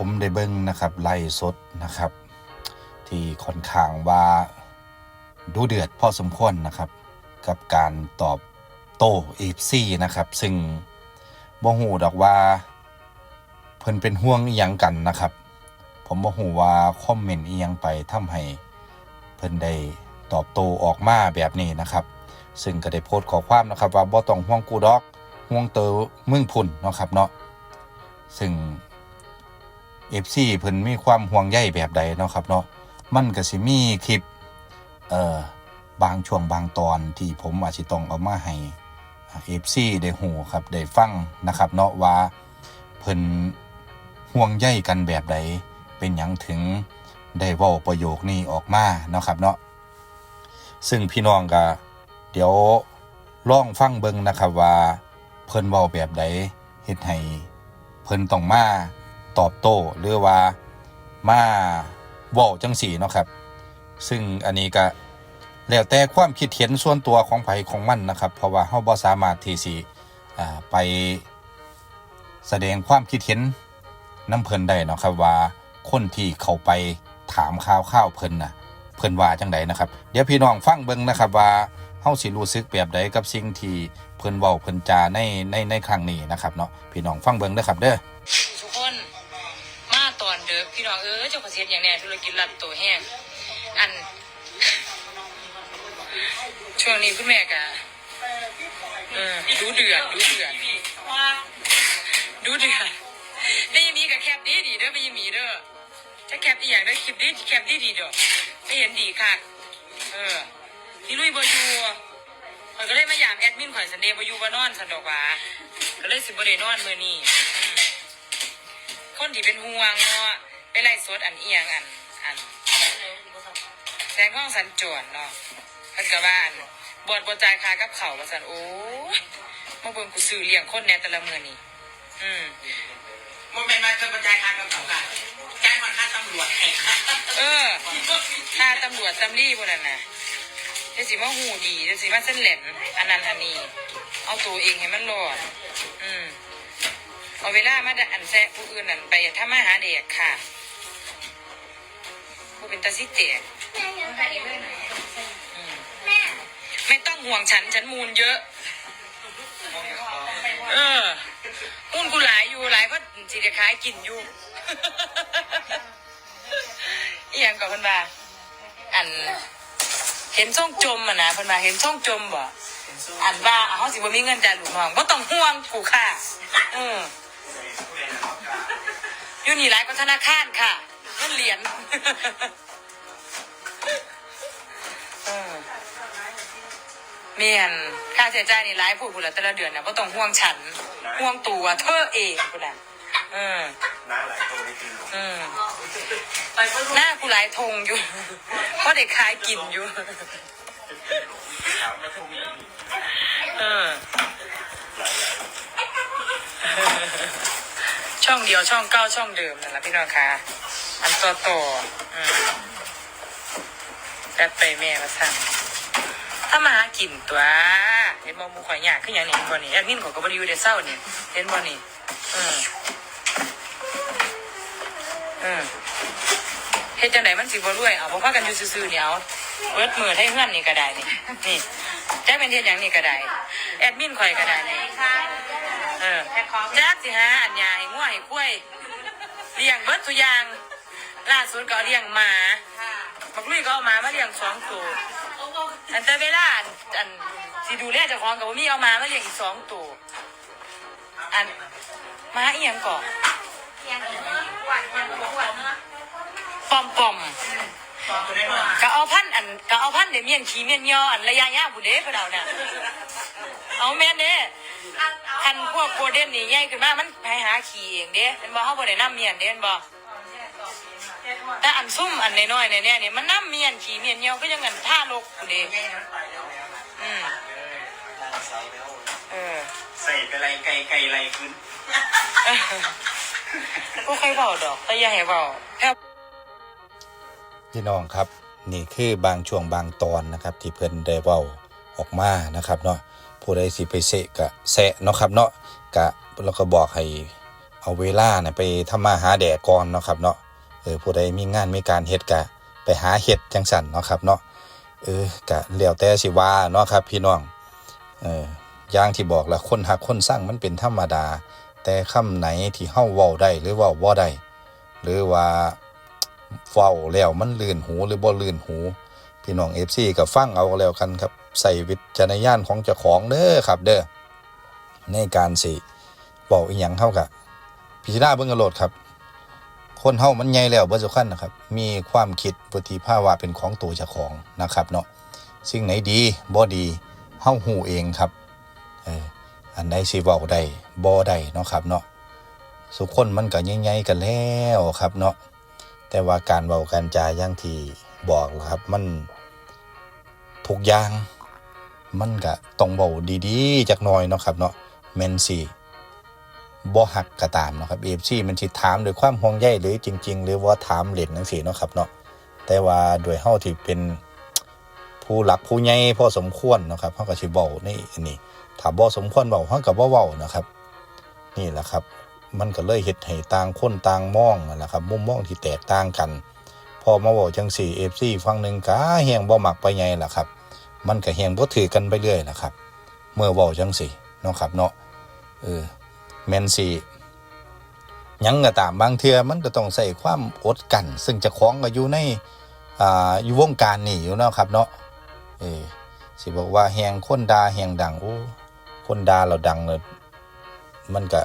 ผมได้เบิ่งนะครับไล่สดนะครับ ที่ค่อนข้างว่าดูเดือดพอสมควรนะครับ กับการตอบโต้เอฟซีนะครับ ซึ่งบ่ฮู้ดอกว่า เพิ่นเป็นห่วงอีหยังกันนะครับ ผมบ่ฮู้ว่าคอมเมนต์อีหยังไปทำให้เพิ่นได้ตอบโต้ออกมาแบบนี้นะครับ ซึ่งก็ได้โพสต์ขอความนะครับ ว่าบ่ต้องห่วงกูดอกห่วงเตอมึงพุ่นเนาะครับเนาะซึ่ง FC เพิ่นมีความห่วงใยแบบใดเนาะครับเนาะมันก็สิมีคลิปเอ่อบางช่วงบางตอนที่ผมอาจสิต้องเอามาให้ FC ได้ฮู้ครับได้ฟังนะครับเนาะว่าเพิ่นห่วงใยกันแบบใดเป็นหยังถึงได้เว้าประโยคนี้ออกมาเนาะครับเนาะซึ่งพี่น้องก็เดี๋ยวลองฟังเบิ่งนะครับว่าเพิ่นเว้าแบบใดเฮ็ดให้เพิ่นต้องมา ตอบโต้หรือว่ามาเว้าจังสี่เนาะครับ ซึ่งอันนี้ก็แล้วแต่ความคิดเห็นส่วนตัวของไผของมันนะครับ เพราะว่าเฮาบ่สามารถที่สิอ่ไปแสดงความคิดเห็นน้ำเพิ่นได้เนาะครับว่าคนที่เข้าไปถามข่าวข้าวเพิ่นน่ะเพิ่นว่าจังใดนะครับ เดี๋ยวพี่น้องฟังเบิ่งนะครับว่าเฮาสิรู้สึกแบบใดกับสิ่งที่เพิ่นเว้าเพิ่นจาในในในครั้งนี้นะครับเนาะพี่น้องฟังเบิ่งเด้อครับเด้อ องเออเจ้าของเสียอย่างแน่ธุรกิจรัดตัวแห้งอัน ช่วงนี้คุณแม่กะเออดูเดือดดูเดือดดูเดือดไม่ยังมีกับแคปดีดีเด้อไม่ยังมีเด้อจะแคปดีอย่างเด้อคลิปดีแคปดีดีเด้อไม่เห็นดีค่ะเออพี่ลุยบอยูข่อยก็เลยมายามแอดมินข่อยสันเดย์บอยูบานอนสันดอกว่าก็เลยสิบเดนอนเมื่อนี้คนที่เป็นห่วงเนาะ ไปไล่สดอันเอียงอันอันแสงห้องสันจวนเนาะเพิ่นก็ว่าอันบวชบวจ่ายค่ากับเขาวว่าสันโอ้ยมาเบิ่งกูซื้อเลี้ยงคนแหน่แต่ละมื้อนี่อืมมันเป็นมาจะกระจายการกับเขาค่ะจ่ายค่อนข้างตำรวจให้ค่ะเออถ้าตำรวจตำรี่พวกนั้นน่ะจะสิมาหูดีจะสิมาเส้นแหลนอันนั้นอันนี้ เอาตัวเองให้มันรอดอืมเอาเวลามาดอันแซะผู้อื่นนั่นไปถ้ามาหาเด็กค่ะ ผู้เป็นตาซิเตกอืมไม่ต้องห่วงฉัน ฉันมูลเยอะ เออมูลกูหลายอยู่หลายเพราะสิจะขายกินอยู่อีหยังกับเพิ่นว่าอัน เห็นช่องจมอะนะเพิ่นว่าเห็นช่องจมบ่อันว่าเขาสิบ่มีเงินจ่ายลูกน้องบ่ต้องห่วงกูค่ะอืมอยู่นี่หลายกว่าธนาคารค่ะ เงินเหรียญเออเมียนค่าใช้จ่ายนี่หลายผู้ผู้ละแต่ละเดือนน่ะบ่ต้องห่วงฉัน ห่วงตัวเธอเองพุ่นน่ะเออน้าหลายคนไม่กินหรอกอืมหน้ากูหลายทงอยู่เพราะเด็กขายกินอยู่ถามมาทุ่มเออช่องเดียวช่องเก้าช่องเดิมนั่นแหละพี่น้องคะ อันต่อต่ออืมแปดไปแม่มาสั่งถ้ามาหากินตัว เห็นบอมูข่อยยากขึ้นอย่างนี้เห็นบ่นี่แอดมินของกับบริยูเดเศร้าเนี่ยเห็นบ่นี่อืมอืมเฮ็ดจังไดมันสิบ่รวยเอาบ่พากันอยู่ซื่อๆเนี่ยเอาเบิดมือให้เฮือนนี่ก็ได้นี่นี่จะเป็นเฮ็ดหยังนี่ก็ได้ แอดมินข่อยก็ได้นี่เออจักสิฮะอันยาให้ง่วให้คุ้ยเลี้ยงเบิดทุกอย่าง ล่าสุดก็เอาเลี้ยงหมาบักลุยก็เอาหมามาเลี้ยงสองตัวอันแต่เวลาอันอันสิดูแลเจ้าของกับว่ามีเอาหมามาเลี้ยงอีกสองตัวอันหมาอีหยังก่อปอมปอมตอนตัวได้มาก็เอาพันธุ์อันก็เอาพันธุ์เดี๋ยวเมียนขี้เมียนยออันระยะยาวผู้เด้พวกเราเนี่ยเอาแม่นเด้คันพวกโกลเด้นนี่ใหญ่ขึ้นมามันไปหาขี่เองเด้เป็นบ่เฮาบ่ได้น้ำเมียนเด้เป็นบ่ แต่อันซุ่มอันน้อยๆเนี่ยนี่มันน้ำเมียนขี่เมียนเหี่ยวก็ยังกันท่าลกอยู่เด้อืมเออใส่ไปไรไก่ไก่ไรขึ้นบ่ใครเว้าดอกแต่อย่าให้เว้าแค่พี่น้องครับ นี่คือบางช่วงบางตอนนะครับ ที่เพิ่นได้เว้าออกมานะครับเนาะผู้ใดสิไปเสะกะแสะเนาะครับเนาะกะแล้วก็บอกให้เอาเวลาเนี่ยไปทำมาหาแดกก่อนเนาะครับเนาะ เออผู้ใดมีงานมีการเฮ็ดกะไปหาเฮ็ดจังสันเนาะครับเนาะเออกะแล้วแต่สิว่าเนาะครับพี่น้องเอออย่างที่บอกละคนหักคนสร้างมันเป็นธรรมดา แต่คำไหนที่เฮาเว้าได้หรือเว่าบ่ได้หรือว่าเว้าแล้วมันลื่นหูหรือบ่ลื่นหู พี่น้อง FC ก็ฟังเอาแล้วกันครับใส่วิจารณญาณของเจ้าของเด้อครับเด้อในการสิเว้าอีหยังเฮากะพิจารณาเบิ่งกันโลดครับ คนเฮามันใหญ่แล้วเบ่สุขันนะครับ มีความคิดวุฒิภาวะเป็นของตัวเจ้าของนะครับเนาะสิ่งไหนดีบ่ดีเฮาฮู้เองครับเอออันใดสิเว้าได้บ่ได้เนาะครับเนาะสุคนมันก็ใหญ่ๆกันแล้วครับเนาะแต่ว่าการเว้าการจาอย่างที่บอกล่ะครับมันทุกอย่างมันก็ต้องเว้าดีๆจักหน่อยเนาะครับเนาะแม่นสิ บ่หักก็ตามเนาะครับ AFC มันสิถามด้วยความห่วงใยหรือจริง ๆ หรือว่าถามเล่นจังซี่เนาะครับเนาะแต่ว่าด้วยเฮาที่เป็นผู้หลักผู้ใหญ่พอสมควรเนาะครับเฮาก็สิเว้าในอันนี้ถ้าบ่สมควรเว้าเฮาก็บ่เว้านะครับ นี่แหละครับ มันก็เลยเฮ็ดให้ต่างคนต่างมองนั่นแหละครับ มุมมองที่แตกต่างกัน พอมาเว้าจังซี่ FC ฝั่งหนึงก็แฮงบ่มักไปใหญ่ล่ะครับ มันก็แฮงบ่ถือกันไปเรื่อยล่ะครับ เมื่อเว้าจังซี่เนาะครับเนาะเออ แมนซียังก็ตามบางเทือมันก็ต้องใส่ความอดกัน ซึ่งจะคล้องก็อยู่ในอ่าอยู่วงการนี่อยู่เนาะครับเนาะเออสิบอกว่าแหงคนดาแหงดังโอ้คนดาเราดังเลยมันก็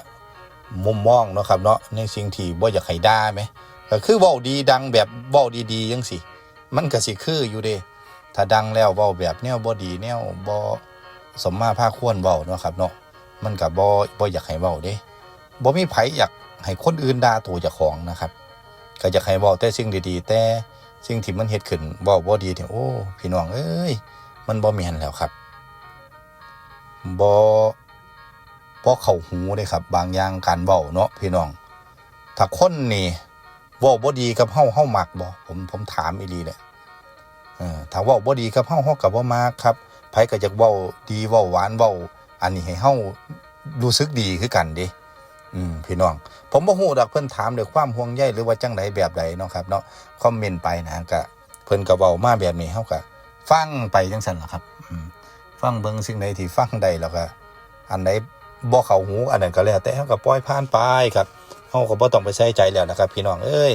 มุมมองเนาะครับเนาะในสิ่งที่บ่อยากให้ด่าไหมก็คือเว้าดีดังแบบเว้าดีๆจังสิมันก็สิคืออยู่เด้ถ้าดังแล้วเว้าแบบแนวบ่ดีแนวบ่สมมาภาคควรเว้าเนาะครับเนาะ มันก็บ่บ่อยากให้เว้าเด้บ่มีไผอยากให้คนอื่นด่าตัวเจ้าของนะครับก็อยากให้เว้าแต่สิ่งดีๆ แต่สิ่งที่มันเฮ็ดขึ้นเว้าบ่ดีเนี่ยโอ้พี่น้องเอ้ยมันบ่แม่นแล้วครับบ่บ่เข้าหูเด้ครับ บางอย่างการเว้าเนาะพี่น้อง ถ้าคนนี่เว้าบ่ดีกับเฮาเฮามักบ่ผมผมถามอีหลีแหละเออถ้าเว้าบ่ดีกับเฮาเฮาก็บ่มักครับไผก็อยากเว้าดีเว้าหวานเว้า อันนี้ให้เฮารู้สึกดีคือกันเด้อืมพี่น้อง ผมบ่ฮู้ดอกเพิ่นถามด้วยความห่วงใยหรือว่าจังไดแบบใดเนาะครับเนาะคอมเมนต์ไปนะก็เพิ่นก็เว้ามาแบบนี้เฮาก็ฟังไปจังซั่นล่ะครับอืมฟังเบิ่งสิ่งใดที่ฟังได้แล้วก็อันใดบ่เข้าหูอันนั้นก็แล้วแต่เฮาก็ปล่อยผ่านไปครับเฮาก็บ่ต้องไปใส่ใจแล้วนะครับ พี่น้องเอ้ย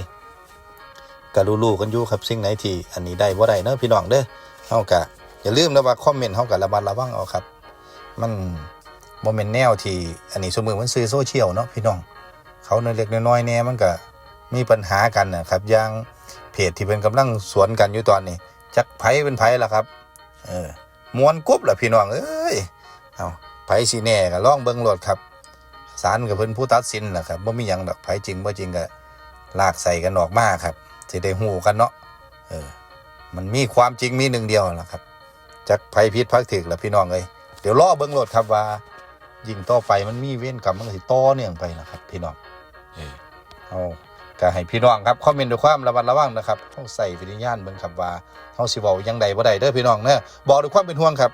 ก็รู้ๆกันอยู่ครับสิ่งไหนที่อันนี้ได้บ่ได้เนาะพี่น้องเด้อเฮาก็อย่าลืมนะว่าคอมเมนต์เฮาก็ระมัดระวังเอาครับ มันโมเมนแนวที่อันนี้สมมือมันซื้อโซเชียลเนาะพี่น้อง เขาในเล็กน้อยๆเนี่ยมันก็มีปัญหากันนะครับอย่างเพจที่เป็นกำลังสวนกันอยู่ตอนนี้ จักไผเป็นไผล่ะครับ เออมวนกุ๊บล่ะพี่น้องเอ้ยเอาไผสิแน่ก็ล่องเบิงโลดครับศาลกับเพิ่นผู้ตัดสินล่ะครับบ่มีหยังดอกไผจริงบ่จริงก็ลากใส่กันออกมาครับสิได้ฮู้กันเนาะเออ มันมีความจริงมีหนึ่งเดียวล่ะครับจักไผผิดพักถึกล่ะพี่น้องเอ้ย ดี๋ยวรอเบิ้งโหลดครับว่า ยิงต่อไปมันมีเว้นกรรมมันก็สิต่อเนื่องไปนะครับ พี่น้องเออเอาก็ให้พี่น้องครับคอมเมนต์ด้วยความระมัดระวังนะครับต้องใส่วิญญาณเบิ้งครับว่าเฮาสิเว้ายังใดบ่ได้เด้อพี่น้องเด้อบอกด้วยความเป็นห่วงครับ